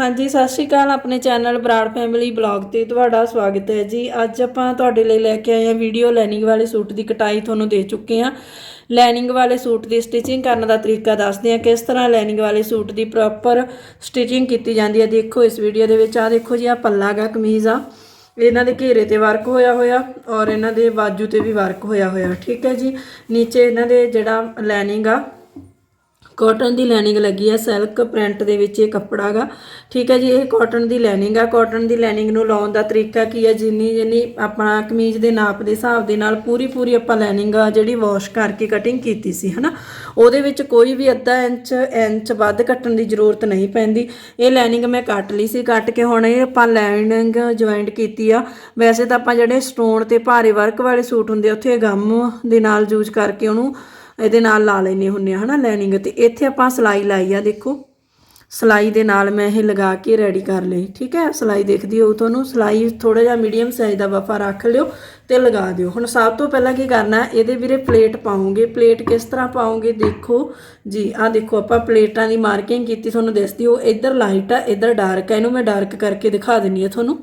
ਹਾਂਜੀ, ਸਤਿ ਸ਼੍ਰੀ ਅਕਾਲ ਆਪਣੇ ਚੈਨਲ ਬਰਾੜ ਫੈਮਿਲੀ ਬਲੌਗ ਤੇ ਤੁਹਾਡਾ ਸਵਾਗਤ ਹੈ ਜੀ। ਅੱਜ ਆਪਾਂ ਤੁਹਾਡੇ ਲਈ ਲੈ ਕੇ ਆਏ ਹਾਂ ਵੀਡੀਓ ਲੈਨਿੰਗ ਵਾਲੇ ਸੂਟ ਦੀ ਕਟਾਈ ਤੁਹਾਨੂੰ ਦੇ ਚੁੱਕੇ ਹਾਂ। ਲੈਨਿੰਗ ਵਾਲੇ ਸੂਟ ਦੀ ਸਟਿਚਿੰਗ ਕਰਨ ਦਾ ਤਰੀਕਾ ਦੱਸਦੇ ਹਾਂ ਕਿਸ ਤਰ੍ਹਾਂ ਲੈਨਿੰਗ ਵਾਲੇ ਸੂਟ ਦੀ ਪ੍ਰੋਪਰ ਸਟਿਚਿੰਗ ਕੀਤੀ ਜਾਂਦੀ ਹੈ। ਦੇਖੋ ਇਸ ਵੀਡੀਓ ਦੇ ਵਿੱਚ ਆ ਦੇਖੋ ਜੀ ਆ ਪੱਲਾ ਗਾ ਕਮੀਜ਼ ਆ। ਇਹਨਾਂ ਦੇ ਘੇਰੇ ਤੇ ਵਰਕ ਹੋਇਆ ਹੋਇਆ ਔਰ ਇਹਨਾਂ ਦੇ ਬਾਜੂ ਤੇ ਵੀ ਵਰਕ ਹੋਇਆ ਹੋਇਆ, ਠੀਕ ਹੈ ਜੀ। ਨੀਚੇ ਇਹਨਾਂ ਦੇ ਜਿਹੜਾ ਲੈਨਿੰਗ ਆ ਕਾਟਨ ਦੀ ਲੈਨਿੰਗ ਲੱਗੀ ਹੈ ਸਿਲਕ ਪ੍ਰਿੰਟ ਦੇ ਵਿੱਚ ਇਹ ਕੱਪੜਾ ਗਾ। ਠੀਕ ਹੈ ਜੀ ਇਹ ਕਾਟਨ ਦੀ ਲੈਨਿੰਗ ਆ। ਕਾਟਨ ਦੀ ਲੈਨਿੰਗ ਨੂੰ ਲਾਉਣ ਦਾ ਤਰੀਕਾ ਕੀ ਹੈ ਜਿੰਨੀ ਜਿੰਨੀ ਆਪਣਾ ਕਮੀਜ਼ ਦੇ ਨਾਪ ਦੇ ਹਿਸਾਬ ਦੇ ਨਾਲ ਪੂਰੀ ਪੂਰੀ ਆਪਾਂ ਲੈਨਿੰਗ ਆ ਜਿਹੜੀ ਵਾਸ਼ ਕਰਕੇ ਕਟਿੰਗ ਕੀਤੀ ਸੀ ਹਨਾ? ਉਹਦੇ ਵਿੱਚ ਕੋਈ ਵੀ ਅੱਧਾ ਇੰਚ ਇੰਚ ਵੱਧ ਕੱਟਣ ਦੀ ਜ਼ਰੂਰਤ ਨਹੀਂ ਪੈਂਦੀ। ਇਹ ਲੈਨਿੰਗ ਮੈਂ ਕੱਟ ਲਈ ਸੀ ਕੱਟ ਕੇ ਹੁਣ ਇਹ ਆਪਾਂ ਲਾਈਨਿੰਗ ਜੁਆਇੰਟ ਕੀਤੀ ਆ। ਵੈਸੇ ਤਾਂ ਆਪਾਂ ਜਿਹੜੇ ਸਟੋਨ ਤੇ ਭਾਰੇ ਵਰਕ ਵਾਲੇ ਸੂਟ ਹੁੰਦੇ ਆ, ਉੱਥੇ ਗਮ ਦੇ ਨਾਲ ਯੂਜ਼ ਕਰਕੇ ਉਹਨੂੰ ਇਹਦੇ ਨਾਲ ਲਾ ਲੈਨੇ ਹੁੰਨੇ ਆ, ਹਨਾ ਲਾਈਨਿੰਗ ਤੇ। ਇੱਥੇ ਆਪਾਂ ਸਲਾਈ ਲਾਈ ਆ, ਦੇਖੋ। ਸਲਾਈ ਦੇ ਨਾਲ ਮੈਂ ਇਹ ਲਗਾ ਕੇ ਰੈਡੀ ਕਰ ਲਈ, ਠੀਕ ਹੈ? ਸਲਾਈ ਦੇਖਦੀ ਹੋ ਤੁਹਾਨੂੰ। ਸਲਾਈ ਥੋੜਾ ਜਿਹਾ ਮੀਡੀਅਮ ਸਾਈਜ਼ ਦਾ ਵਫਾ ਰੱਖ ਲਿਓ ਤੇ ਲਗਾ ਦਿਓ। ਹੁਣ ਸਭ ਤੋਂ ਪਹਿਲਾਂ ਕੀ ਕਰਨਾ, ਇਹਦੇ ਵੀਰੇ ਪਲੇਟ ਪਾਉਂਗੇ। ਪਲੇਟ ਕਿਸ ਤਰ੍ਹਾਂ ਪਾਉਂਗੇ, ਦੇਖੋ। ਜੀ, ਆਹ ਦੇਖੋ, ਆਪਾਂ ਪਲੇਟਾਂ ਦੀ ਮਾਰਕਿੰਗ ਕੀਤੀ, ਤੁਹਾਨੂੰ ਦੱਸਦੀ ਹੋ ਇੱਧਰ ਲਾਈਟ ਆ, ਇੱਧਰ ਡਾਰਕ ਆ। ਇਹਨੂੰ ਮੈਂ ਡਾਰਕ ਕਰਕੇ ਦਿਖਾ ਦਿੰਨੀ ਆ ਤੁਹਾਨੂੰ।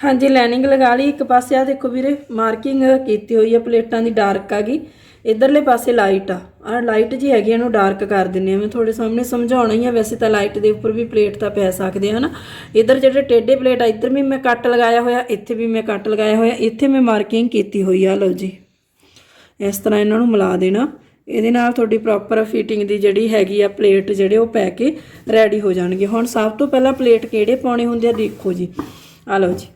ਹਾਂਜੀ ਲਾਈਨਿੰਗ ਲਗਾ ਲਈ। ਇੱਕ ਪਾਸੇ ਆ ਦੇਖੋ ਵੀਰੇ ਮਾਰਕਿੰਗ ਕੀਤੀ ਹੋਈ ਆ ਪਲੇਟਾਂ ਦੀ ਡਾਰਕ ਆ ਗਈ। ਇਧਰਲੇ ਪਾਸੇ ਲਾਈਟ ਆ। ਆ ਲਾਈਟ ਜੀ ਹੈਗੀ ਇਹਨੂੰ ਡਾਰਕ ਕਰ ਦਿੰਨੇ ਆ। ਮੈਂ ਤੁਹਾਡੇ ਸਾਹਮਣੇ ਸਮਝਾਉਣਾ ਹੀ ਆ, ਵੈਸੇ ਤਾਂ ਲਾਈਟ ਦੇ ਉੱਪਰ ਵੀ ਪਲੇਟ ਤਾਂ ਪੈ ਸਕਦੇ ਆ, ਹਨਾ? ਇਧਰ ਜਿਹੜੇ ਟੇਡੇ ਪਲੇਟ ਆ, ਇੱਧਰ ਵੀ ਮੈਂ ਕੱਟ ਲਗਾਇਆ ਹੋਇਆ, ਇੱਥੇ ਵੀ ਮੈਂ ਕੱਟ ਲਗਾਇਆ ਹੋਇਆ। ਇੱਥੇ ਮੈਂ ਮਾਰਕਿੰਗ ਕੀਤੀ ਹੋਈ ਆ, ਲਓ ਜੀ। ਇਸ ਤਰ੍ਹਾਂ ਇਹਨਾਂ ਨੂੰ ਮਿਲਾ ਦੇਣਾ। ਇਹਦੇ ਨਾਲ ਤੁਹਾਡੀ ਪ੍ਰੋਪਰ ਫਿਟਿੰਗ ਦੀ ਜਿਹੜੀ ਹੈਗੀ ਆ ਪਲੇਟ ਜਿਹੜੇ ਉਹ ਪੈ ਕੇ ਰੈਡੀ ਹੋ ਜਾਣਗੇ। ਹੁਣ ਸਭ ਤੋਂ ਪਹਿਲਾਂ ਪਲੇਟ ਕਿਹੜੇ ਪਾਉਣੇ ਹੁੰਦੇ ਆ? ਦੇਖੋ ਜੀ। ਆ ਲਓ ਜੀ।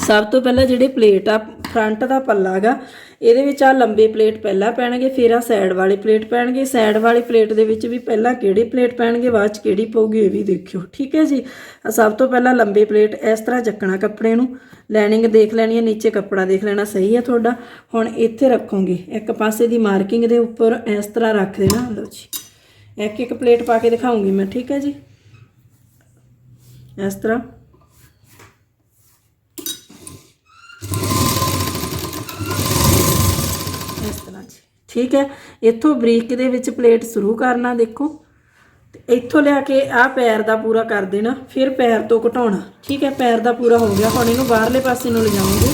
ਸਭ ਤੋਂ ਪਹਿਲਾਂ ਜਿਹੜੇ ਪਲੇਟ ਆ ਫਰੰਟ ਦਾ ਪੱਲਾ ਗਾ ਇਹਦੇ ਵਿੱਚ ਆ ਲੰਬੇ ਪਲੇਟ ਪਹਿਲਾਂ ਪੈਣਗੇ, ਫਿਰ ਆ ਸਾਈਡ ਵਾਲੇ ਪਲੇਟ ਪੈਣਗੇ। ਸਾਈਡ ਵਾਲੀ ਪਲੇਟ ਦੇ ਵਿੱਚ ਵੀ ਪਹਿਲਾਂ ਕਿਹੜੇ ਪਲੇਟ ਪੈਣਗੇ, ਬਾਅਦ ਚ ਕਿਹੜੀ ਪਊਗੀ ਇਹ ਵੀ ਦੇਖਿਓ, ਠੀਕ ਹੈ ਜੀ? ਸਭ ਤੋਂ ਪਹਿਲਾਂ ਲੰਬੇ ਪਲੇਟ ਇਸ ਤਰ੍ਹਾਂ ਚੱਕਣਾ ਕੱਪੜੇ ਨੂੰ। ਲਾਈਨਿੰਗ ਦੇਖ ਲੈਣੀ ਹੈ, ਨੀਚੇ ਕੱਪੜਾ ਦੇਖ ਲੈਣਾ, ਸਹੀ ਹੈ ਤੁਹਾਡਾ। ਹੁਣ ਇੱਥੇ ਰੱਖੋਗੇ, ਇੱਕ ਪਾਸੇ ਦੀ ਮਾਰਕਿੰਗ ਦੇ ਉੱਪਰ ਇਸ ਤਰ੍ਹਾਂ ਰੱਖ ਦੇਣਾ। ਲਓ ਜੀ, ਇੱਕ ਇੱਕ ਪਲੇਟ ਪਾ ਕੇ ਦਿਖਾਉਂਗੀ ਮੈਂ, ਠੀਕ ਹੈ ਜੀ? ਇਸ ਤਰ੍ਹਾਂ ਇਸ ਤਰ੍ਹਾਂ ਜੀ ਠੀਕ ਹੈ? ਇੱਥੋਂ ਬਰੀਕ ਦੇ ਵਿੱਚ ਪਲੇਟ ਸ਼ੁਰੂ ਕਰਨਾ ਦੇਖੋ। ਤੇ ਇੱਥੋਂ ਲਿਆ ਕੇ ਆਹ ਪੈਰ ਦਾ ਪੂਰਾ ਕਰ ਦੇਣਾ, ਫਿਰ ਪੈਰ ਤੋਂ ਘਟਾਉਣਾ। ਠੀਕ ਹੈ? ਪੈਰ ਦਾ ਪੂਰਾ ਹੋ ਗਿਆ। ਹੁਣ ਇਹਨੂੰ ਬਾਹਰਲੇ ਪਾਸੇ ਨੂੰ ਲਿਜਾਉਂਗੇ।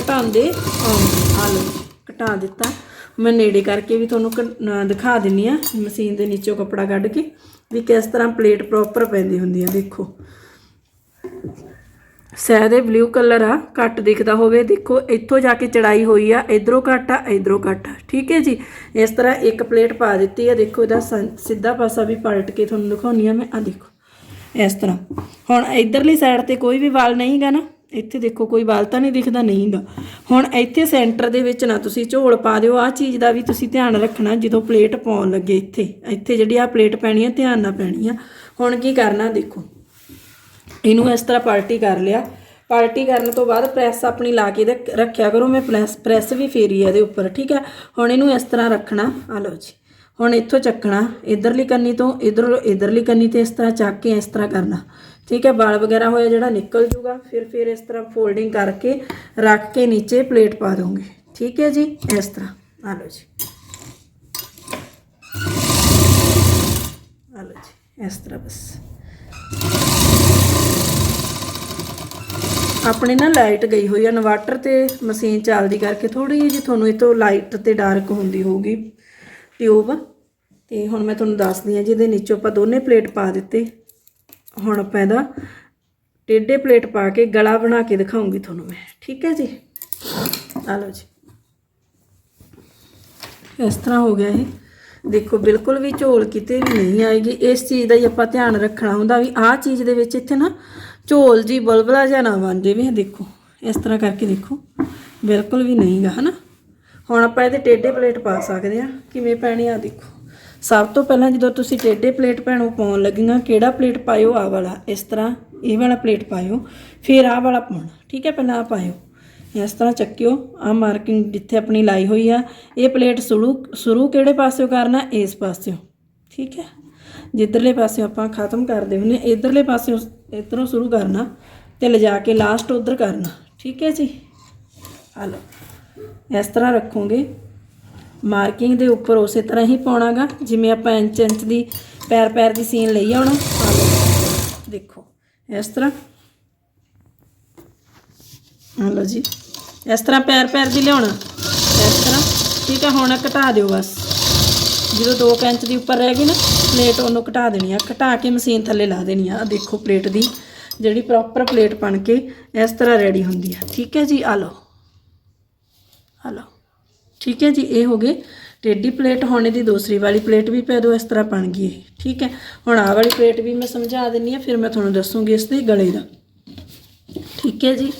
ਘਟਾਉਂਦੇ ਆਉਂਗੇ। ਆ ਲਓ ਘਟਾ ਦਿੱਤਾ। ਮੈਂ ਨੇੜੇ ਕਰਕੇ ਵੀ ਤੁਹਾਨੂੰ ਕ- ਦਿਖਾ ਦਿੰਨੀ ਆ। ਮਸ਼ੀਨ ਦੇ ਨੀਚੋਂ ਕੱਪੜਾ ਕੱਢ ਕੇ ਵੀ ਕਿਸ ਤਰ੍ਹਾਂ ਪਲੇਟ ਪ੍ਰੋਪਰ ਪੈਂਦੀ ਹੁੰਦੀ ਆ, ਦੇਖੋ। ਸ਼ਾਇਦ ਇਹ ਬਲੂ ਕਲਰ ਆ, ਘੱਟ ਦਿਖਦਾ ਹੋਵੇ। ਦੇਖੋ, ਇੱਥੋਂ ਜਾ ਕੇ ਚੜਾਈ ਹੋਈ ਆ, ਇਧਰੋਂ ਘੱਟ ਆ, ਇਧਰੋਂ ਘੱਟ ਆ। ਠੀਕ ਹੈ ਜੀ? ਇਸ ਤਰ੍ਹਾਂ ਇੱਕ ਪਲੇਟ ਪਾ ਦਿੱਤੀ ਆ। ਦੇਖੋ, ਇਹਦਾ ਸੰ- ਸਿੱਧਾ ਪਾਸਾ ਵੀ ਪਲਟ ਕੇ ਤੁਹਾਨੂੰ ਦਿਖਾਉਣੀ ਆ ਮੈਂ। ਆ ਦੇਖੋ, ਇਸ ਤਰ੍ਹਾਂ। ਹੁਣ ਇਧਰਲੀ ਸਾਈਡ ਤੇ ਕੋਈ ਵੀ ਵਾਲ ਨਹੀਂਗਾ ਨਾ, ਇੱਥੇ ਦੇਖੋ, ਕੋਈ ਵਾਲ ਤਾਂ ਨਹੀਂ ਦਿਖਦਾ ਨਹੀਂਗਾ ਹੁਣ ਇੱਥੇ ਸੈਂਟਰ ਦੇ ਵਿੱਚ ਨਾ ਤੁਸੀਂ ਝੋਲ ਪਾ ਦਿਓ। ਆ ਚੀਜ਼ ਦਾ ਵੀ ਤੁਸੀਂ ਧਿਆਨ ਰੱਖਣਾ, ਜਦੋਂ ਪਲੇਟ ਪਾਉਣ ਲੱਗੇ ਇੱਥੇ। ਇੱਥੇ ਜਿਹੜੀ ਆ ਪਲੇਟ ਪੈਣੀ ਆ, ਧਿਆਨ ਨਾਲ ਪੈਣੀ ਆ। ਹੁਣ ਕੀ ਕਰਨਾ, ਦੇਖੋ। ਇਹਨੂੰ ਇਸ ਤਰ੍ਹਾਂ ਪਾਲਟੀ ਕਰ ਲਿਆ। ਪਾਲਟੀ ਕਰਨ ਤੋਂ ਬਾਅਦ ਪ੍ਰੈਸ ਆਪਣੀ ਲਾ ਕੇ ਰੱਖ- ਰੱਖਿਆ ਕਰੋ। ਮੈਂ ਪ੍ਰੈਸ ਪ੍ਰੈਸ ਵੀ ਫੇਰੀ ਹੈ ਇਹਦੇ ਉੱਪਰ, ਠੀਕ ਹੈ ਹੁਣ ਇਹਨੂੰ ਇਸ ਤਰ੍ਹਾਂ ਰੱਖਣਾ। ਆ ਲਓ ਜੀ। ਹੁਣ ਇੱਥੋਂ ਚੱਕਣਾ। ਇਧਰਲੀ ਕੰਨੀ ਤੋਂ ਇਧਰ, ਇਧਰਲੀ ਕੰਨੀ ਤੇ ਇਸ ਤਰ੍ਹਾਂ ਚੱਕ ਕੇ ਇਸ ਤਰ੍ਹਾਂ ਕਰਨਾ। ਠੀਕ ਹੈ ਵਾਲ ਵਗੈਰਾ ਹੋਇਆ ਜਿਹੜਾ ਨਿਕਲ ਜੂਗਾ, ਫਿਰ ਫਿਰ ਇਸ ਤਰ੍ਹਾਂ ਫੋਲਡਿੰਗ ਕਰਕੇ ਰੱਖ ਕੇ ਨੀਚੇ ਪਲੇਟ ਪਾ ਦੋਗੇ। ਠੀਕ ਹੈ ਜੀ? ਇਸ ਤਰ੍ਹਾਂ। ਆ ਲਓ ਜੀ। ਆ ਲਓ ਜੀ। ਇਸ ਤਰ੍ਹਾਂ ਬਸ। ਆਪਣੇ ਨਾ ਲਾਈਟ ਗਈ ਹੋਈ ਆ, ਇਨਵਰਟਰ ਤੇ ਮਸ਼ੀਨ ਚੱਲਦੀ ਕਰਕੇ ਥੋੜੀ ਜਿਹੀ ਤੁਹਾਨੂੰ ਇਹ ਤੋਂ ਲਾਈਟ ਤੇ ਡਾਰਕ ਹੁੰਦੀ ਹੋਊਗੀ, ਟਿਊਬ। ਤੇ ਹੁਣ ਮੈਂ ਤੁਹਾਨੂੰ ਦੱਸਦੀ ਆ ਜਿਹਦੇ ਨੀਚੋਂ ਆਪਾਂ ਦੋਨੇ ਪਲੇਟ ਪਾ ਦਿੱਤੇ। ਹੁਣ ਆਪਾਂ ਇਹਦਾ ਟੇਢੇ ਪਲੇਟ ਪਾ ਕੇ ਗਲਾ ਬਣਾ ਕੇ ਦਿਖਾਉਂਗੀ ਤੁਹਾਨੂੰ ਮੈਂ, ਠੀਕ ਹੈ ਜੀ? ਆ ਲਓ ਜੀ। ਇਸ ਤਰ੍ਹਾਂ ਹੋ ਗਿਆ ਇਹ। ਦੇਖੋ, ਬਿਲਕੁਲ ਵੀ ਝੋਲ ਕਿਤੇ ਵੀ ਨਹੀਂ ਆਏਗੀ। ਇਸ ਚੀਜ਼ ਦਾ ਹੀ ਆਪਾਂ ਧਿਆਨ ਰੱਖਣਾ ਹੁੰਦਾ ਵੀ ਆਹ ਚੀਜ਼ ਦੇ ਵਿੱਚ ਇੱਥੇ ਨਾ ਝੋਲ ਜੀ ਬਲਬਲਾ ਜਿਹਾ ਨਾ ਬਣ ਜਾਵੇ ਦੇਖੋ, ਇਸ ਤਰ੍ਹਾਂ ਕਰਕੇ ਦੇਖੋ। ਬਿਲਕੁਲ ਵੀ ਨਹੀਂਗਾ ਹਨਾ? ਹੁਣ ਆਪਾਂ ਇਹਦੇ ਟੇਢੇ ਪਲੇਟ ਪਾ ਸਕਦੇ ਆ ਕਿਵੇਂ ਪੈਣੀ ਆ, ਦੇਖੋ। ਸਭ ਤੋਂ ਪਹਿਲਾਂ ਜਦੋਂ ਤੁਸੀਂ ਟੇਢੇ ਪਲੇਟ ਭੈਣੋ ਪਾਉਣ ਲੱਗੀਆਂ, ਕਿਹੜਾ ਪਲੇਟ ਪਾਇਓ? ਆ ਵਾਲਾ। ਇਸ ਤਰ੍ਹਾਂ ਇਹ ਵਾਲਾ ਪਲੇਟ ਪਾਇਓ। ਫਿਰ ਆਹ ਵਾਲਾ ਪਾਉਣਾ। ਠੀਕ ਹੈ, ਪਹਿਲਾਂ ਆ ਪਾਇਓ। ਇਸ ਤਰ੍ਹਾਂ ਚੱਕਿਓ। ਆ ਮਾਰਕਿੰਗ ਜਿੱਥੇ ਆਪਣੀ ਲਾਈ ਹੋਈ ਆ, ਇਹ ਪਲੇਟ ਸ਼ੁਰੂ ਸ਼ੁਰੂ ਕਿਹੜੇ ਪਾਸਿਓਂ ਕਰਨਾ? ਇਸ ਪਾਸਿਓ। ਠੀਕ ਹੈ? ਜਿੱਧਰਲੇ ਪਾਸਿਓ ਆਪਾਂ ਖਤਮ ਕਰਦੇ ਹੁੰਨੇ ਇਧਰਲੇ ਪਾਸਿਓ ਇਧਰੋਂ ਸ਼ੁਰੂ ਕਰਨਾ ਤੇ ਲਿਜਾ ਕੇ ਲਾਸਟ ਉਧਰ ਕਰਨਾ। ਠੀਕ ਹੈ ਜੀ? ਆ ਲਓ। ਇਸ ਤਰ੍ਹਾਂ ਰੱਖੋਗੇ। ਮਾਰਕਿੰਗ ਦੇ ਉੱਪਰ ਉਸੇ ਤਰ੍ਹਾਂ ਹੀ ਪਾਉਣਾਗਾ, ਜਿਵੇਂ ਆਪਾਂ ਇੰਚ ਇੰਚ ਦੀ ਪੈਰ ਪੈਰ ਦੀ ਸੀਨ ਲਈ ਆਉਣਾ ਆ ਲਓ। ਦੇਖੋ, ਇਸ ਤਰ੍ਹਾਂ। ਆ ਲਓ ਜੀ। ਇਸ ਤਰ੍ਹਾਂ ਪੈਰ ਪੈਰ ਦੀ ਲਿਆਉਣਾ। ਇਸ ਤਰ੍ਹਾਂ। ਠੀਕ ਹੈ, ਹੁਣ ਘਟਾ ਦਿਓ ਬਸ। ਜਦੋਂ 2 ਇੰਚ ਦੀ ਉੱਪਰ ਰਹਿ ਗਈ ਨਾ ਪਲੇਟ ਉਹਨੂੰ ਘਟਾ ਦੇਣੀ ਆ, ਘਟਾ ਕੇ ਮਸ਼ੀਨ ਥੱਲੇ ਲਾ ਦੇਣੀ ਆ। ਆਹ ਦੇਖੋ ਪਲੇਟ ਦੀ, ਜਿਹੜੀ ਪ੍ਰੋਪਰ ਪਲੇਟ ਬਣ ਕੇ ਇਸ ਤਰ੍ਹਾਂ ਰੈਡੀ ਹੁੰਦੀ ਆ। ਠੀਕ ਹੈ ਜੀ? ਆ ਲਓ। ਆ ਲਓ। ਠੀਕ ਹੈ ਜੀ? ਇਹ ਹੋ ਗਏ। ਟੇਢੀ ਪਲੇਟ, ਹੋਣੇ ਦੀ ਦੂਸਰੀ ਵਾਲੀ ਪਲੇਟ ਵੀ ਪੈ ਦਿਓ ਇਸ ਤਰ੍ਹਾਂ ਬਣ ਗਈ ਠੀਕ ਹੈ? ਹੁਣ ਆਹ ਵਾਲੀ ਪਲੇਟ ਵੀ ਮੈਂ ਸਮਝਾ ਦਿੰਨੀ ਆ, ਫਿਰ ਮੈਂ ਤੁਹਾਨੂੰ ਦੱਸੂਗੀ ਇਸ ਦੇ ਗਲੇ ਦਾ। ਠੀਕ ਹੈ ਜੀ?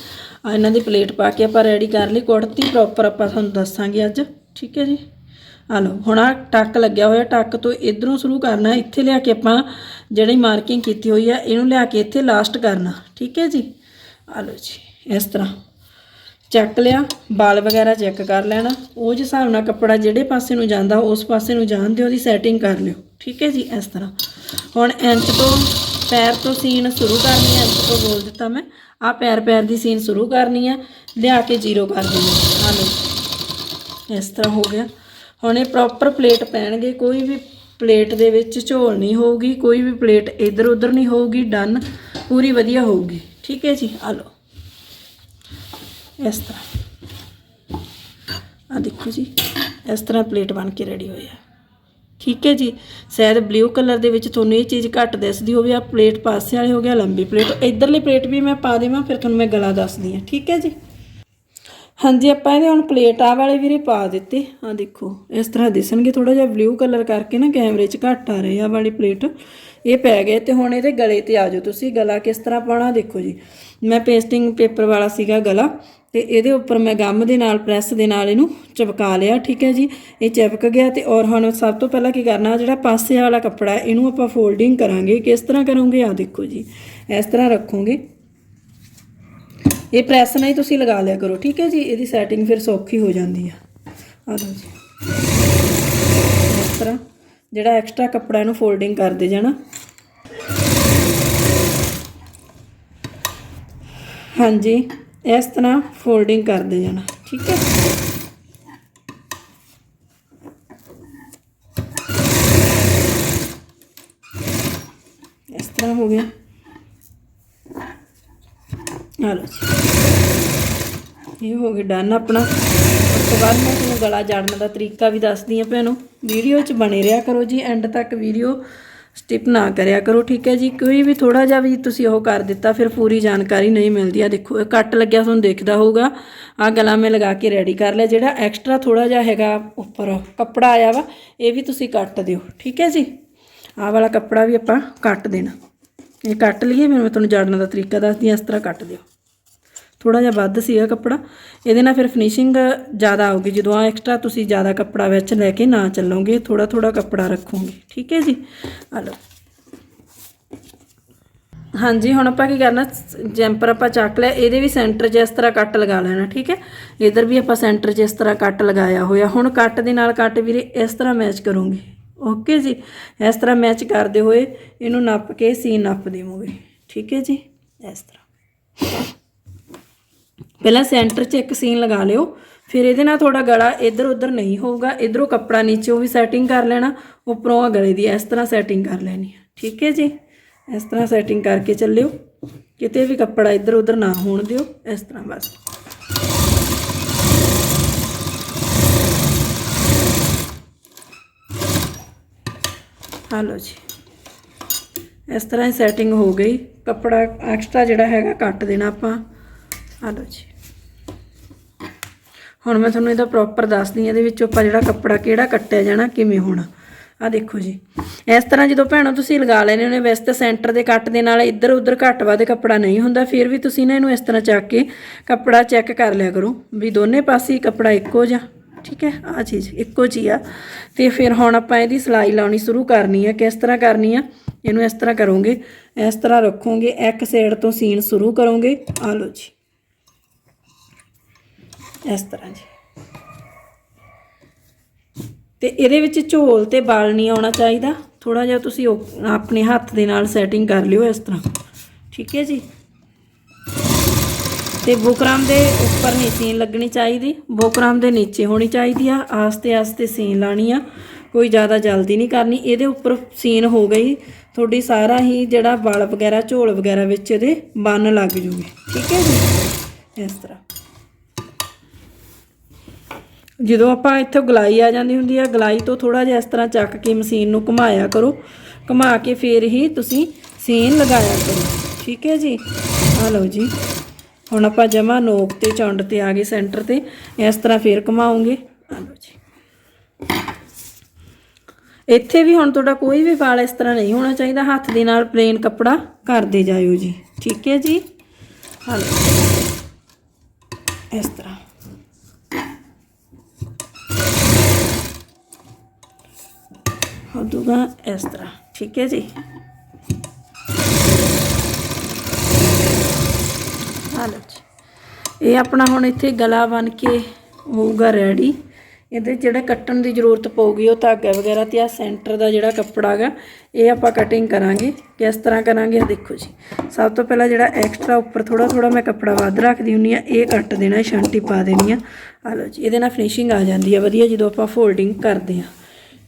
ਆ ਇਹਨਾਂ ਦੀ ਪਲੇਟ ਪਾ ਕੇ ਆਪਾਂ ਰੈਡੀ ਕਰ ਲਈ। ਕੁੜਤੀ ਪ੍ਰੋਪਰ ਆਪਾਂ ਤੁਹਾਨੂੰ ਦੱਸਾਂਗੇ ਅੱਜ। ਠੀਕ ਹੈ ਜੀ? ਆ ਲਓ ਹੁਣ ਆ ਟੱਕ ਲੱਗਿਆ ਹੋਇਆ ਟੱਕ ਤੋਂ ਇਧਰੋਂ ਸ਼ੁਰੂ ਕਰਨਾ, ਇੱਥੇ ਲਿਆ ਕੇ ਆਪਾਂ ਜਿਹੜੀ ਮਾਰਕਿੰਗ ਕੀਤੀ ਹੋਈ ਆ, ਇਹਨੂੰ ਲਿਆ ਕੇ ਇੱਥੇ ਲਾਸਟ ਕਰਨਾ, ਠੀਕ ਹੈ ਜੀ? ਆ ਲਓ ਜੀ, ਇਸ ਤਰ੍ਹਾਂ। ਚੱਕ ਲਿਆ ਬਾਲ ਵਗੈਰਾ ਚੈੱਕ ਕਰ ਲੈਣਾ, ਉਹ ਜਿਸ ਹਿਸਾਬ ਨਾਲ ਕੱਪੜਾ ਜਿਹੜੇ ਪਾਸੇ ਨੂੰ ਜਾਂਦਾ, ਉਸ ਪਾਸੇ ਨੂੰ ਜਾਣ ਦਿਓ ਉਹਦੀ ਸੈਟਿੰਗ ਕਰ ਲਿਓ, ਠੀਕ ਹੈ ਜੀ, ਇਸ ਤਰ੍ਹਾਂ। ਹੁਣ ਇੰਚ ਤੋਂ ਪੈਰ ਤੋਂ ਸੀਨ ਸ਼ੁਰੂ ਕਰਨੀ ਹੈ ਇੰਚ ਤੋਂ ਬੋਲ ਦਿੱਤਾ ਮੈਂ ਆ ਪੈਰ ਪੈਰ ਦੀ ਸੀਨ ਸ਼ੁਰੂ ਕਰਨੀ ਹੈ ਲਿਆ ਕੇ ਜ਼ੀਰੋ ਕਰ ਦੇਣੀ ਆ ਲਓ ਇਸ ਤਰ੍ਹਾਂ ਹੋ ਗਿਆ। ਹੁਣ ਇਹ ਪ੍ਰੋਪਰ ਪਲੇਟ ਪੈਣਗੇ, ਕੋਈ ਵੀ ਪਲੇਟ ਦੇ ਵਿੱਚ ਝੋਲ ਨਹੀਂ ਹੋਊਗੀ, ਕੋਈ ਵੀ ਪਲੇਟ ਇੱਧਰ ਉੱਧਰ ਨਹੀਂ ਹੋਊਗੀ ਡਨ ਪੂਰੀ ਵਧੀਆ ਹੋਊਗੀ। ਠੀਕ ਹੈ ਜੀ, ਆ ਲਓ। ਇਸ ਤਰ੍ਹਾਂ। ਆ ਦੇਖੋ ਜੀ, ਇਸ ਤਰ੍ਹਾਂ ਪਲੇਟ ਬਣ ਕੇ ਰੈਡੀ ਹੋਈ ਹੈ ਠੀਕ ਹੈ ਜੀ, ਸ਼ਾਇਦ ਬਲੂ ਕਲਰ ਦੇ ਵਿੱਚ ਤੁਹਾਨੂੰ ਇਹ ਚੀਜ਼ ਘੱਟ ਦਿਸਦੀ ਹੋਵੇ ਆ ਪਲੇਟ ਪਾਸੇ ਵਾਲੇ ਹੋ ਗਿਆ ਲੰਬੀ ਪਲੇਟ ਇਧਰਲੀ ਪਲੇਟ ਵੀ ਮੈਂ ਪਾ ਦੇਵਾਂ, ਫਿਰ ਤੁਹਾਨੂੰ ਮੈਂ ਗਲਾ ਦੱਸਦੀ ਹਾਂ। ਠੀਕ ਹੈ ਜੀ। ਹਾਂਜੀ, ਆਪਾਂ ਇਹਦੇ ਹੁਣ ਪਲੇਟ ਆ ਵਾਲੇ ਵੀਰੇ ਪਾ ਦਿੱਤੇ। ਆ ਦੇਖੋ, ਇਸ ਤਰ੍ਹਾਂ ਦਿਸਣਗੇ ਥੋੜਾ ਜਿਹਾ ਬਲੂ ਕਲਰ ਕਰਕੇ ਨਾ ਕੈਮਰੇ 'ਚ ਘੱਟ ਆ ਰਹੇ ਆ ਵਾਲੀ ਪਲੇਟ ਇਹ ਪੈ ਗਏ ਤੇ ਹੁਣ ਇਹਦੇ ਗਲੇ ਤੇ ਆ ਜਾਓ ਤੁਸੀਂ। ਗਲਾ ਕਿਸ ਤਰ੍ਹਾਂ ਪਾਣਾ ਦੇਖੋ ਜੀ। ਮੈਂ ਪੇਸਟਿੰਗ ਪੇਪਰ ਵਾਲਾ ਸੀਗਾ ਗਲਾ ਤੇ ਇਹਦੇ ਉੱਪਰ ਮੈਂ ਗਮ ਦੇ ਨਾਲ ਪ੍ਰੈਸ ਦੇ ਨਾਲ ਇਹਨੂੰ ਚਿਪਕਾ ਲਿਆ, ਠੀਕ ਹੈ ਜੀ। ਇਹ ਚਿਪਕ ਗਿਆ ਤੇ ਔਰ ਹੁਣ ਸਭ ਤੋਂ ਪਹਿਲਾਂ ਕੀ ਕਰਨਾ ਜਿਹੜਾ ਪਾਸੇ ਵਾਲਾ ਕੱਪੜਾ ਇਹਨੂੰ ਆਪਾਂ ਫੋਲਡਿੰਗ ਕਰਾਂਗੇ। ਕਿਸ ਤਰ੍ਹਾਂ ਕਰੋਗੇ ਆ ਦੇਖੋ ਜੀ। ਇਸ ਤਰ੍ਹਾਂ ਰੱਖੋਗੇ। ਇਹ ਪ੍ਰੈਸ ਨਾਲ ਹੀ ਤੁਸੀਂ ਲਗਾ ਲਿਆ ਕਰੋ, ਠੀਕ ਹੈ ਜੀ? ਇਹਦੀ ਸੈਟਿੰਗ ਫਿਰ ਸੌਖੀ ਹੋ ਜਾਂਦੀ ਆ। ਆ ਲਓ ਜੀ। ਇਸ ਤਰ੍ਹਾਂ ਜਿਹੜਾ ਐਕਸਟਰਾ ਕੱਪੜਾ ਇਹਨੂੰ ਫੋਲਡਿੰਗ ਕਰਦੇ ਜਾਣਾ। ਹਾਂਜੀ, ਇਸ ਤਰ੍ਹਾਂ ਫੋਲਡਿੰਗ ਕਰਦੇ ਜਾਣਾ, ਠੀਕ ਹੈ ਇਸ ਤਰ੍ਹਾਂ ਹੋ ਗਿਆ ਆ ਲਓ ਜੀ ਇਹ ਹੋ ਗਿਆ ਡਨ ਆਪਣਾ। ਉਸ ਤੋਂ ਬਾਅਦ ਮੈਂ ਤੁਹਾਨੂੰ ਗਲਾ ਜਾਣਨ ਦਾ ਤਰੀਕਾ ਵੀ ਦੱਸਦੀ ਆ ਭੈਣੋ। ਵੀਡੀਓ 'ਚ ਬਣੇ ਰਿਹਾ ਕਰੋ ਜੀ ਐਂਡ ਤੱਕ ਵੀਡੀਓ ਸਟਿਪ ਨਾ ਕਰਿਆ ਕਰੋ, ਠੀਕ ਹੈ ਜੀ? ਕੋਈ ਵੀ ਥੋੜਾ ਜਿਹਾ ਵੀ ਤੁਸੀਂ ਉਹ ਕਰ ਦਿੱਤਾ, ਫਿਰ ਪੂਰੀ ਜਾਣਕਾਰੀ ਨਹੀਂ ਮਿਲਦੀ। ਆ ਦੇਖੋ, ਇਹ ਕੱਟ ਲੱਗਿਆ, ਤੁਹਾਨੂੰ ਦੇਖਦਾ ਹੋਊਗਾ। ਆ ਗਲਾ ਮੈਂ ਲਗਾ ਕੇ ਰੈਡੀ ਕਰ ਲਿਆ, ਜਿਹੜਾ ਐਕਸਟਰਾ ਥੋੜਾ ਜਿਹਾ ਹੈਗਾ ਉੱਪਰ ਕੱਪੜਾ ਆਇਆ ਵਾ, ਇਹ ਵੀ ਤੁਸੀਂ ਕੱਟ ਦਿਓ, ਠੀਕ ਹੈ ਜੀ? ਆਹ ਵਾਲਾ ਕੱਪੜਾ ਵੀ ਆਪਾਂ ਕੱਟ ਦੇਣਾ। ਇਹ ਕੱਟ ਲਈਏ, ਫਿਰ ਮੈਂ ਤੁਹਾਨੂੰ ਜਾਣਨ ਦਾ ਤਰੀਕਾ ਦੱਸਦੀ ਹਾਂ, ਇਸ ਤਰ੍ਹਾਂ ਕੱਟ ਦਿਓ। ਥੋੜਾ ਜਿਹਾ ਵੱਧ ਸੀਗਾ ਕੱਪੜਾ, ਇਹਦੇ ਨਾਲ ਫਿਰ ਫਿਨਿਸ਼ਿੰਗ ਜ਼ਿਆਦਾ ਆਊਗੀ, ਜਦੋਂ ਆ ਐਕਸਟਰਾ ਤੁਸੀਂ ਜ਼ਿਆਦਾ ਕੱਪੜਾ ਵਿੱਚ ਲੈ ਕੇ ਨਾ ਚੱਲੋਗੇ ਥੋੜਾ ਥੋੜਾ ਕੱਪੜਾ ਰੱਖੋਗੇ, ਠੀਕ ਹੈ ਜੀ? ਆ ਲਓ। ਹਾਂਜੀ, ਹੁਣ ਆਪਾਂ ਕੀ ਕਰਨਾ, ਜੈਂਪਰ ਆਪਾਂ ਚੱਕ ਲਿਆ, ਇਹਦੇ ਵੀ ਸੈਂਟਰ 'ਚ ਇਸ ਤਰ੍ਹਾਂ ਕੱਟ ਲਗਾ ਲੈਣਾ, ਠੀਕ ਹੈ? ਇਧਰ ਵੀ ਆਪਾਂ ਸੈਂਟਰ 'ਚ ਇਸ ਤਰ੍ਹਾਂ ਕੱਟ ਲਗਾਇਆ ਹੋਇਆ, ਹੁਣ ਕੱਟ ਦੇ ਨਾਲ ਕੱਟ ਵੀਰੇ ਇਸ ਤਰ੍ਹਾਂ ਮੈਚ ਕਰੂੰਗੀ ਓਕੇ ਜੀ? ਇਸ ਤਰ੍ਹਾਂ ਮੈਚ ਕਰਦੇ ਹੋਏ ਇਹਨੂੰ ਨੱਪ ਕੇ ਸੀਨ ਨੱਪ ਦੇਵਾਂਗੇ, ਠੀਕ ਹੈ ਜੀ? ਇਸ ਤਰ੍ਹਾਂ। ਪਹਿਲਾਂ ਸੈਂਟਰ 'ਚ ਇੱਕ ਸੀਨ ਲਗਾ ਲਿਓ, ਫਿਰ ਇਹਦੇ ਨਾਲ ਥੋੜਾ ਗਲਾ ਇੱਧਰ ਉੱਧਰ ਨਹੀਂ ਹੋਊਗਾ, ਇਧਰੋਂ ਕੱਪੜਾ ਨੀਚੇ ਉਹ ਵੀ ਸੈਟਿੰਗ ਕਰ ਲੈਣਾ, ਉੱਪਰੋਂ ਗਲੇ ਦੀ ਇਸ ਤਰ੍ਹਾਂ ਸੈਟਿੰਗ ਕਰ ਲੈਣੀ ਹੈ ਠੀਕ ਹੈ ਜੀ? ਇਸ ਤਰ੍ਹਾਂ ਸੈਟਿੰਗ ਕਰਕੇ ਚੱਲਿਓ, ਕਿਤੇ ਵੀ ਕੱਪੜਾ ਇੱਧਰ ਉੱਧਰ ਨਾ ਹੋਣ ਦਿਓ, ਇਸ ਤਰ੍ਹਾਂ ਬਸ। ਹਲੋ ਜੀ। ਇਸ ਤਰ੍ਹਾਂ ਹੀ ਸੈਟਿੰਗ ਹੋ ਗਈ। ਕੱਪੜਾ ਐਕਸਟਰਾ ਜਿਹੜਾ ਹੈਗਾ ਕੱਟ ਦੇਣਾ ਆਪਾਂ। ਹਲੋ ਜੀ। ਹੁਣ ਮੈਂ ਤੁਹਾਨੂੰ ਇਹਦਾ ਪ੍ਰੋਪਰ ਦੱਸਦੀ ਹਾਂ ਇਹਦੇ ਵਿੱਚੋਂ ਆਪਾਂ ਜਿਹੜਾ ਕੱਪੜਾ ਕਿਹੜਾ ਕੱਟਿਆ ਜਾਣਾ, ਕਿਵੇਂ ਹੋਣਾ। ਆ ਦੇਖੋ ਜੀ। ਇਸ ਤਰ੍ਹਾਂ ਜਦੋਂ ਭੈਣੋ ਤੁਸੀਂ ਲਗਾ ਲੈਣੇ ਉਹਨੇ ਵੈਸੇ ਤਾਂ ਸੈਂਟਰ ਦੇ ਕੱਟ ਦੇ ਨਾਲ ਇੱਧਰ ਉੱਧਰ ਘੱਟ ਵੱਧ ਕੱਪੜਾ ਨਹੀਂ ਹੁੰਦਾ, ਫਿਰ ਵੀ ਤੁਸੀਂ ਨਾ ਇਹਨੂੰ ਇਸ ਤਰ੍ਹਾਂ ਚੱਕ ਕੇ ਕੱਪੜਾ ਚੈੱਕ ਕਰ ਲਿਆ ਕਰੋ ਵੀ ਦੋਨੇ ਪਾਸੇ ਹੀ ਕੱਪੜਾ ਇੱਕੋ ਜਿਹਾ। ਠੀਕ ਹੈ? ਆ ਚੀਜ਼ ਇੱਕੋ ਜੀ ਆ। ਤੇ ਫਿਰ ਹੁਣ ਆਪਾਂ ਇਹਦੀ ਸਿਲਾਈ ਲਾਉਣੀ ਸ਼ੁਰੂ ਕਰਨੀ ਹੈ ਕਿਸ ਤਰ੍ਹਾਂ ਕਰਨੀ ਆ? ਇਹਨੂੰ ਇਸ ਤਰ੍ਹਾਂ ਕਰੋਗੇ। ਇਸ ਤਰ੍ਹਾਂ ਰੱਖੋਗੇ। ਇੱਕ ਸਾਈਡ ਤੋਂ ਸੀਨ ਸ਼ੁਰੂ ਕਰੋਗੇ। ਆ ਲਓ ਜੀ। ਇਸ ਤਰ੍ਹਾਂ ਜੀ। ਤੇ ਇਹਦੇ ਵਿੱਚ ਝੋਲ ਤੇ ਬਾਲ ਨਹੀਂ ਆਉਣਾ ਚਾਹੀਦਾ। ਥੋੜਾ ਜਿਹਾ ਤੁਸੀਂ ਉਹ ਆਪਣੇ ਹੱਥ ਦੇ ਨਾਲ ਸੈਟਿੰਗ ਕਰ ਲਿਓ ਇਸ ਤਰ੍ਹਾਂ। ਠੀਕ ਹੈ ਜੀ। ਤੇ ਬੁਕਰਮ ਦੇ ਉੱਪਰ ਨਹੀਂ ਸੀਨ ਲੱਗਣੀ ਚਾਹੀਦੀ। ਬੁਕਰਮ ਦੇ ਨੀਚੇ ਹੋਣੀ ਚਾਹੀਦੀ ਆ। ਆਸਤੇ ਆਸਤੇ ਸੀਨ ਲਾਣੀ ਆ। ਕੋਈ ਜ਼ਿਆਦਾ ਜਲਦੀ ਨਹੀਂ ਕਰਨੀ। ਇਹਦੇ ਉੱਪਰ ਸੀਨ ਹੋ ਗਈ। ਤੁਹਾਡੀ ਸਾਰਾ ਹੀ ਜਿਹੜਾ ਵਲ ਵਗੈਰਾ, ਝੋਲ ਵਗੈਰਾ ਵਿੱਚ ਇਹਦੇ ਬੰਨ ਲੱਗ ਜੂਗੀ। ਠੀਕ ਹੈ ਜੀ। ਇਸ ਤਰ੍ਹਾਂ। ਜਦੋਂ ਆਪਾਂ ਇੱਥੇ ਗਲਾਈ ਆ ਜਾਂਦੀ ਹੁੰਦੀ ਆ, ਗਲਾਈ ਤੋਂ ਥੋੜਾ ਜਿਹਾ ਇਸ ਤਰ੍ਹਾਂ ਚੱਕ ਕੇ ਮਸ਼ੀਨ ਨੂੰ ਘੁਮਾਇਆ ਕਰੋ। ਘੁਮਾ ਕੇ ਫੇਰ ਹੀ ਤੁਸੀਂ ਸੀਨ ਲਗਾਇਆ ਕਰੋ। ਠੀਕ ਹੈ ਜੀ? ਆ ਲਓ ਜੀ। ਹੁਣ ਆਪਾਂ ਜਮਾ ਨੋਕ ਤੇ, ਚੌਂਡ ਤੇ ਆ ਗਏ ਸੈਂਟਰ ਤੇ। ਇਸ ਤਰ੍ਹਾਂ ਫੇਰ ਘੁਮਾਉਂਗੇ। ਆ ਲਓ ਜੀ। ਇੱਥੇ ਵੀ ਹੁਣ ਤੁਹਾਡਾ ਕੋਈ ਵੀ ਵਾਲ ਇਸ ਤਰ੍ਹਾਂ ਨਹੀਂ ਹੋਣਾ ਚਾਹੀਦਾ। ਹੱਥ ਦੇ ਨਾਲ ਪਲੇਨ ਕੱਪੜਾ ਕਰਦੇ ਜਾਇਓ ਜੀ। ਠੀਕ ਹੈ ਜੀ? ਹਾਂ ਇਸ ਤਰ੍ਹਾਂ। ਹੋ ਦੂਗਾ ਇਸ ਤਰ੍ਹਾਂ ਠੀਕ ਹੈ ਜੀ। ਜੀ ਇਹ ਆਪਣਾ ਹੁਣ ਇੱਥੇ ਗਲਾ ਬਣ ਕੇ ਹੋਊਗਾ ਰੈਡੀ ਇਹਦੇ ਜਿਹੜੇ ਕੱਟਣ ਦੀ ਜ਼ਰੂਰਤ ਪਊਗੀ ਉਹ ਧਾਗਾ ਵਗੈਰਾ ਤੇ ਆ ਸੈਂਟਰ ਦਾ ਜਿਹੜਾ ਕੱਪੜਾ ਹੈਗਾ ਇਹ ਆਪਾਂ ਕਟਿੰਗ ਕਰਾਂਗੇ। ਕਿਸ ਤਰ੍ਹਾਂ ਕਰਾਂਗੇ ਆ ਦੇਖੋ ਜੀ। ਸਭ ਤੋਂ ਪਹਿਲਾਂ ਜਿਹੜਾ ਐਕਸਟਰਾ ਉੱਪਰ ਥੋੜਾ ਥੋੜਾ ਮੈਂ ਕੱਪੜਾ ਵੱਧ ਰੱਖਦੀ ਹੁੰਨੀ ਆ ਇਹ ਕੱਟ ਦੇਣਾ ਸ਼ਾਂਟੀ ਪਾ ਦੇਣੀ ਆ। ਆ ਲਓ ਜੀ ਇਹਦੇ ਨਾਲ ਫਿਨਿਸ਼ਿੰਗ ਆ ਜਾਂਦੀ ਆ। ਵਧੀਆ ਜਦੋਂ ਆਪਾਂ ਫੋਲਡਿੰਗ ਕਰਦੇ ਆ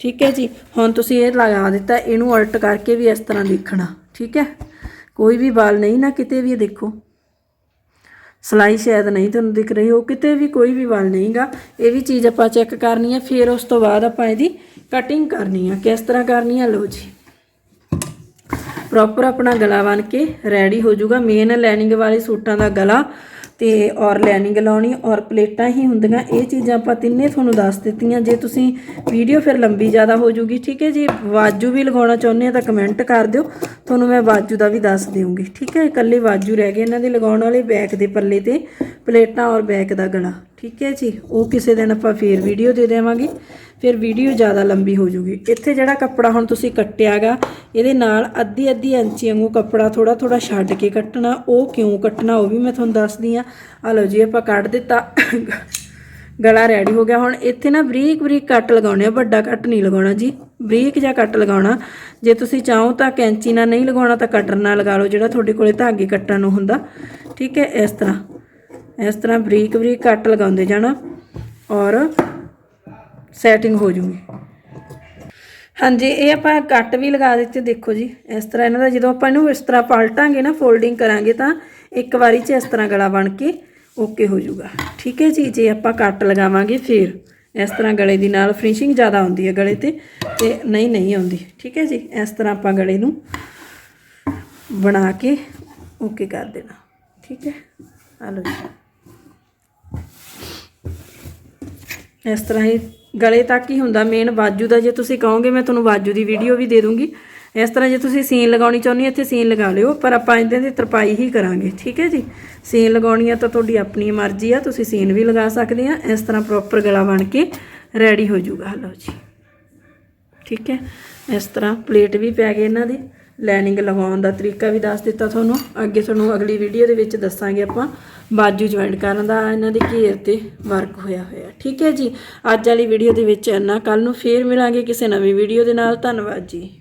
ਠੀਕ ਹੈ ਜੀ? ਹੁਣ ਤੁਸੀਂ ਇਹ ਲਗਾ ਦਿੱਤਾ, ਇਹਨੂੰ ਅਲਟ ਕਰਕੇ ਵੀ ਇਸ ਤਰ੍ਹਾਂ ਦੇਖਣਾ, ਠੀਕ ਹੈ? ਕੋਈ ਵੀ ਵਾਲ ਨਹੀਂ ਨਾ ਕਿਤੇ ਵੀ ਦੇਖੋ। ਸਲਾਈ ਸ਼ਾਇਦ ਨਹੀਂ ਤੁਹਾਨੂੰ ਦਿਖ ਰਹੀ ਹੋ ਕਿਤੇ ਵੀ ਕੋਈ ਵੀ ਵਾਲ ਨਹੀਂਗਾ। ਇਹ ਵੀ ਚੀਜ਼ ਆਪਾਂ ਚੈੱਕ ਕਰਨੀ ਹੈ, ਫਿਰ ਉਸ ਤੋਂ ਬਾਅਦ ਆਪਾਂ ਇਹਦੀ ਕਟਿੰਗ ਕਰਨੀ ਹੈ ਕਿਸ ਤਰ੍ਹਾਂ ਕਰਨੀ ਹੈ ਲਓ ਜੀ। ਪ੍ਰੋਪਰ ਆਪਣਾ ਗਲਾ ਬਣ ਕੇ ਰੈਡੀ ਹੋ ਜਾਊਗਾ। ਮੇਨ ਲਾਈਨਿੰਗ ਵਾਲੇ ਸੂਟਾਂ ਦਾ ਗਲਾ ਤੇ ਔਰ ਲਾਈਨਿੰਗ ਲਾਉਣੀ ਔਰ ਪਲੇਟਾਂ ਹੀ ਹੁੰਦੀਆਂ, ਇਹ ਚੀਜ਼ਾਂ ਆਪਾਂ ਤਿੰਨੇ ਤੁਹਾਨੂੰ ਦੱਸ ਦਿੱਤੀਆਂ। ਜੇ ਤੁਸੀਂ ਵੀਡੀਓ ਫਿਰ ਲੰਬੀ ਜ਼ਿਆਦਾ ਹੋ ਜੂਗੀ, ਠੀਕ ਹੈ ਜੀ? ਵਾਜੂ ਵੀ ਲਗਾਉਣਾ ਚਾਹੁੰਦੇ ਆ ਤਾਂ ਕਮੈਂਟ ਕਰ ਦਿਓ। ਤੁਹਾਨੂੰ ਮੈਂ ਵਾਜੂ ਦਾ ਵੀ ਦੱਸ ਦੇਵਾਂਗੀ ਠੀਕ ਹੈ? ਇਕੱਲੇ ਵਾਜੂ ਰਹਿ ਗਏ ਇਹਨਾਂ ਦੇ ਲਗਾਉਣ ਵਾਲੇ ਬੈਕ ਦੇ ਪੱਲੇ ਤੇ। ਪਲੇਟਾਂ ਔਰ ਬੈਕ ਦਾ ਗਲਾ ਠੀਕ ਹੈ ਜੀ? ਉਹ ਕਿਸੇ ਦਿਨ ਆਪਾਂ ਫੇਰ ਵੀਡੀਓ ਦੇ ਦੇਵਾਂਗੇ। ਫਿਰ ਵੀਡੀਓ ਜ਼ਿਆਦਾ ਲੰਬੀ ਹੋ ਜੂਗੀ। ਇੱਥੇ ਜਿਹੜਾ ਕੱਪੜਾ ਹੁਣ ਤੁਸੀਂ ਕੱਟਿਆਗਾ, ਇਹਦੇ ਨਾਲ ਅੱਧੀ ਅੱਧੀ ਇੰਚੀ ਵਾਂਗੂ ਕੱਪੜਾ ਥੋੜਾ ਥੋੜਾ ਛੱਡ ਕੇ ਕੱਟਣਾ। ਉਹ ਕਿਉਂ ਕੱਟਣਾ, ਉਹ ਵੀ ਮੈਂ ਤੁਹਾਨੂੰ ਦੱਸਦੀ ਆ ਆ ਲਓ ਜੀ, ਆਪਾਂ ਕੱਟ ਦਿੱਤਾ। ਗਲਾ ਰੈਡੀ ਹੋ ਗਿਆ। ਹੁਣ ਇੱਥੇ ਨਾ ਬਰੀਕ ਬਰੀਕ ਕੱਟ ਲਗਾਉਣੇ ਆ। ਵੱਡਾ ਕੱਟ ਨਹੀਂ ਲਗਾਉਣਾ ਜੀ। ਬਰੀਕ ਜਿਹਾ ਕੱਟ ਲਗਾਉਣਾ। ਜੇ ਤੁਸੀਂ ਚਾਹੋ ਤਾਂ ਕੈਂਚੀ ਨਾਲ ਨਹੀਂ ਲਗਾਉਣਾ ਤਾਂ ਕਟਰ ਨਾਲ ਲਗਾ ਲਓ। ਜਿਹੜਾ ਤੁਹਾਡੇ ਕੋਲੇ ਧਾਗੇ ਕੱਟਣ ਨੂੰ ਹੁੰਦਾ। ਠੀਕ ਹੈ, ਇਸ ਤਰ੍ਹਾਂ। ਇਸ ਤਰ੍ਹਾਂ ਬਰੀਕ ਬਰੀਕ ਕੱਟ ਲਗਾਉਂਦੇ ਜਾਣਾ ਔਰ ਸੈਟਿੰਗ ਹੋ ਜੂਗੀ। ਹਾਂਜੀ, ਇਹ ਆਪਾਂ ਕੱਟ ਵੀ ਲਗਾ ਦਿੱਤੇ, ਦੇਖੋ ਜੀ, ਇਸ ਤਰ੍ਹਾਂ ਇਹਨਾਂ ਦਾ ਜਦੋਂ ਆਪਾਂ ਇਹਨੂੰ ਇਸ ਤਰ੍ਹਾਂ ਪਲਟਾਂਗੇ ਨਾ ਫੋਲਡਿੰਗ ਕਰਾਂਗੇ ਤਾਂ ਇੱਕ ਵਾਰੀ 'ਚ ਇਸ ਤਰ੍ਹਾਂ ਗਲਾ ਬਣ ਕੇ ਓਕੇ ਹੋ ਜਾਊਗਾ ਠੀਕ ਹੈ ਜੀ, ਜੇ ਆਪਾਂ ਕੱਟ ਲਗਾਵਾਂਗੇ ਫਿਰ ਇਸ ਤਰ੍ਹਾਂ ਗਲੇ ਦੀ ਨਾਲ ਫਿਨਿਸ਼ਿੰਗ ਜ਼ਿਆਦਾ ਆਉਂਦੀ ਹੈ ਗਲੇ ਤੇ ਤੇ ਨਹੀਂ ਨਹੀਂ ਆਉਂਦੀ। ਠੀਕ ਹੈ ਜੀ, ਇਸ ਤਰ੍ਹਾਂ ਆਪਾਂ ਗਲੇ ਨੂੰ ਬਣਾ ਕੇ ਓਕੇ ਕਰ ਦੇਣਾ। ਠੀਕ ਹੈ ਆ ਲਓ ਜੀ। ਇਸ ਤਰ੍ਹਾਂ ਹੀ ਗਲੇ ਤੱਕ ਹੀ ਹੁੰਦਾ ਮੇਨ ਬਾਜੂ ਦਾ, ਜੇ ਤੁਸੀਂ ਕਹੋਗੇ ਮੈਂ ਤੁਹਾਨੂੰ ਬਾਜੂ ਦੀ ਵੀਡੀਓ ਵੀ ਦੇ ਦੂੰਗੀ। ਇਸ ਤਰ੍ਹਾਂ ਜੇ ਤੁਸੀਂ ਸੀਨ ਲਗਾਉਣੀ ਚਾਹੁੰਦੇ ਹੋ, ਇੱਥੇ ਸੀਨ ਲਗਾ ਲਿਓ, ਪਰ ਆਪਾਂ ਇਹਦੇ ਦੀ ਤਰਪਾਈ ਹੀ ਕਰਾਂਗੇ, ਠੀਕ ਹੈ ਜੀ? ਸੀਨ ਲਗਾਉਣੀ ਆ ਤਾਂ ਤੁਹਾਡੀ ਆਪਣੀ ਮਰਜ਼ੀ ਆ, ਤੁਸੀਂ ਸੀਨ ਵੀ ਲਗਾ ਸਕਦੇ ਆ। ਇਸ ਤਰ੍ਹਾਂ ਪ੍ਰੋਪਰ ਗਲਾ ਬਣ ਕੇ ਰੈਡੀ ਹੋ ਜਾਊਗਾ, ਲਓ ਜੀ। ਠੀਕ ਹੈ? ਇਸ ਤਰ੍ਹਾਂ ਪਲੇਟ ਵੀ ਪੈ ਗਏ ਇਹਨਾਂ ਦੀ। ਲਾਈਨਿੰਗ ਲਗਾਉਣ ਦਾ ਤਰੀਕਾ ਵੀ ਦੱਸ ਦਿੱਤਾ ਤੁਹਾਨੂੰ। ਅੱਗੇ ਤੁਹਾਨੂੰ ਅਗਲੀ ਵੀਡੀਓ ਦੇ ਵਿੱਚ ਦੱਸਾਂਗੇ ਆਪਾਂ ਬਾਜੂ ਜੁਆਇੰਟ ਕਰਨ ਦਾ, ਇਹਨਾਂ ਦੇ ਘੇਰ ਤੇ ਵਰਕ ਹੋਇਆ ਹੋਇਆ। ਠੀਕ ਹੈ ਜੀ? ਅੱਜ ਵਾਲੀ ਵੀਡੀਓ ਦੇ ਵਿੱਚ ਇੰਨਾ। ਕੱਲ ਨੂੰ ਫੇਰ ਮਿਲਾਂਗੇ ਕਿਸੇ ਨਵੀਂ ਵੀਡੀਓ ਦੇ ਨਾਲ। ਧੰਨਵਾਦ ਜੀ।